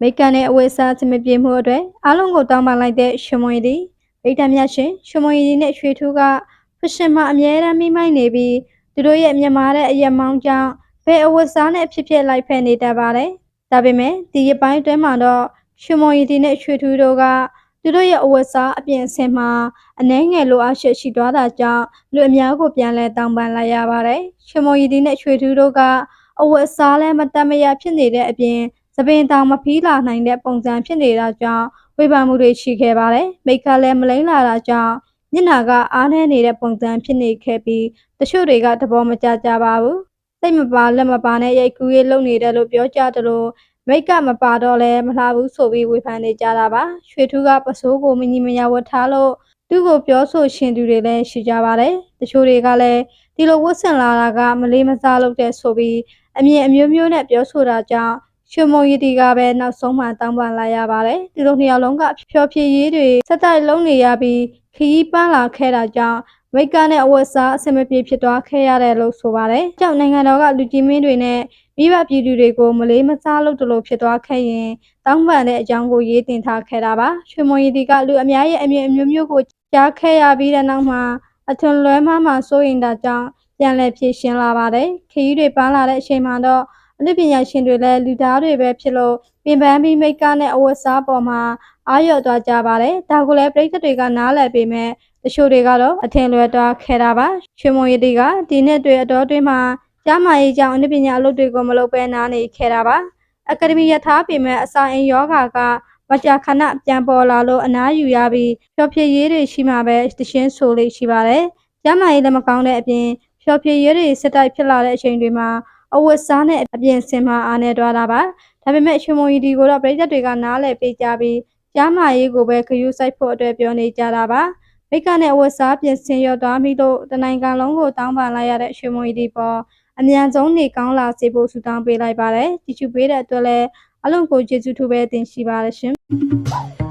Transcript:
မိတ်ကန်နဲ့အဝတ်အစားအဆင်မပြေမှုအတွက်အားလုံးကိုတောင်းပန်လိုက်တဲ့ရှင်မွေသည်ဗိတ္တမြတ်ရှင်ရှင်မွေဒီနဲ့ရွှေထူးကဖရှင်မအမြဲတမ်းမိမိုက်နေပြီးသူတို့ရဲ့မြန်မာတဲ့အရက်မောင်းကြောင့်ဘယ်အဝတ်စားနဲ့ဖြစ်ဖြစ်လိုက်ဖက်နေတတ်ပါတယ်။ဒါပေမဲ့ဒီရပိုင်းအတွင်းမှာတော့ရှင်မွေဒီနဲ့ရွှေထူးတို့ကသူတို့ရဲ့အဝတ်စားအပြင်ဆင်မှာအနှဲငယ်လိုအပ်ချက်ရှိသွားတာကြောင့်လူအများကိုပြန်လဲတောင်းပန်လိုက်ရပါတယ်။ရှင်မွေဒီနဲ့ရွှေထူးတို့ကအဝတ်စားလည်းမတတ်မရဖြစ်နေတဲ့အပြင် သပင်တောင်မဖီးလာနိုင်တဲ့ပုံစံဖြစ်နေတာကြောင့်ဝေဖန်မှုတွေရှိခဲ့ပါတယ်။မိတ်ကလည်းမလိမ့်လာတာကြောင့်မျက်နှာကအားနည်းနေတဲ့ပုံစံဖြစ်နေခဲ့ပြီးတချို့တွေကသဘောမကျကြပါဘူး။စိတ်မပါလက်မပါနဲ့ရိုက်ကူးရေးလုပ်နေတယ်လို့ပြောကြတယ်လို့မိတ်ကမပါတော့လဲမလှဘူးဆိုပြီးဝေဖန်နေကြတာပါ။ရွှေထူးကပစိုးကိုမညီမညာဝတ်ထားလို့သူ့ကိုပြောဆိုရှင်သူတွေလည်းရှိကြပါတယ်။တချို့တွေကလည်းဒီလိုဝတ်ဆင်လာတာကမလေးမစားလုပ်တဲ့ဆိုပြီးအမြင်အမျိုးမျိုးနဲ့ပြောဆိုတာကြောင့် ရွှေမုံရည်တီကပဲနောက်ဆုံးမှတောင်းပန်လိုက်ရပါတယ်။ဒီလိုနှစ်ယောက်လုံးကဖျော်ဖြေရေးတွေစက်တိုက်လုံးနေရပြီးခရီးပန်းလာခဲ့တာကြောင့်မိတ်ကနဲ့အဝတ်စားအဆင်မပြေဖြစ်သွားခဲ့ရတယ်လို့ဆိုပါတယ်။ကြောင့်နိုင်ငံတော်ကလူကြီးမင်းတွေနဲ့မိဘပြည်သူတွေကိုမလေးမစားလုပ်တယ်လို့ဖြစ်သွားခဲ့ရင်တောင်းပန်တဲ့အကြောင်းကိုရေးတင်ထားခဲ့တာပါ။ရွှေမုံရည်တီကလူအများရဲ့အမြင်အမျိုးမျိုးကိုကြားခဲ့ရပြီးတဲ့နောက်မှာအထွန်လွဲမှမှစိုးရင်တာကြောင့်ပြန်လည်ဖြေရှင်းလာပါတယ်။ခရီးတွေပန်းလာတဲ့အချိန်မှာတော့ အနုပညာရှင်တွေလည်းလူသားတွေပဲဖြစ်လို့ပင်ပန်းပြီးမိတ်ကနဲ့အဝတ်စားပေါ်မှာအာရုံသွားကြပါတယ်။ဒါကိုလည်းပြည်သက်တွေကနားလည်ပေမဲ့တချို့တွေကတော့အထင်လွဲသွားခဲ့တာပါ။ရွှေမုံရည်တီကဒီနှစ်တွေအတော်အတွင်းမှာကျမကြီးကြောင့်အနုပညာအလုပ်တွေကိုမလုပ်ဘဲနားနေခဲ့တာပါ။အကယ်ဒမီရထားပေမဲ့အစာအိမ်ယောဂါကမကြာခဏပြန်ပေါ်လာလို့အနားယူရပြီးဖျော်ဖြေရေးတွေရှိမှပဲတရှင်းဆိုလေးရှိပါတယ်။ကျမကြီးလည်းမကောင်းတဲ့အပြင်ဖျော်ဖြေရေးတွေစစ်တိုက်ဖြစ်လာတဲ့အချိန်တွေမှာ အဝတ်စားနဲ့အပြင်ဆင်မအားနေသွားတာပါဒါပေမဲ့ရွှေမုံရီဒီကိုတော့ပြည်သက်တွေကနားလည်ပေးကြပြီးကြားမာရေးကိုပဲခရူးဆိုင်ဖို့အတွက်ပြောနေကြတာပါမိကနဲ့အဝတ်စားပြင်ဆင်ရသွားပြီးတော့တနိုင်ငံလုံးကိုတောင်းပန်လိုက်ရတဲ့ရွှေမုံရီဒီပေါ်အမြန်ဆုံးနေကောင်းလာစေဖို့ဆုတောင်းပေးလိုက်ပါတယ်ကြည့်ချူပေးတဲ့အတွက်လည်းအလုံးကိုကျေးဇူးထူးပဲတင်ရှိပါတယ်ရှင်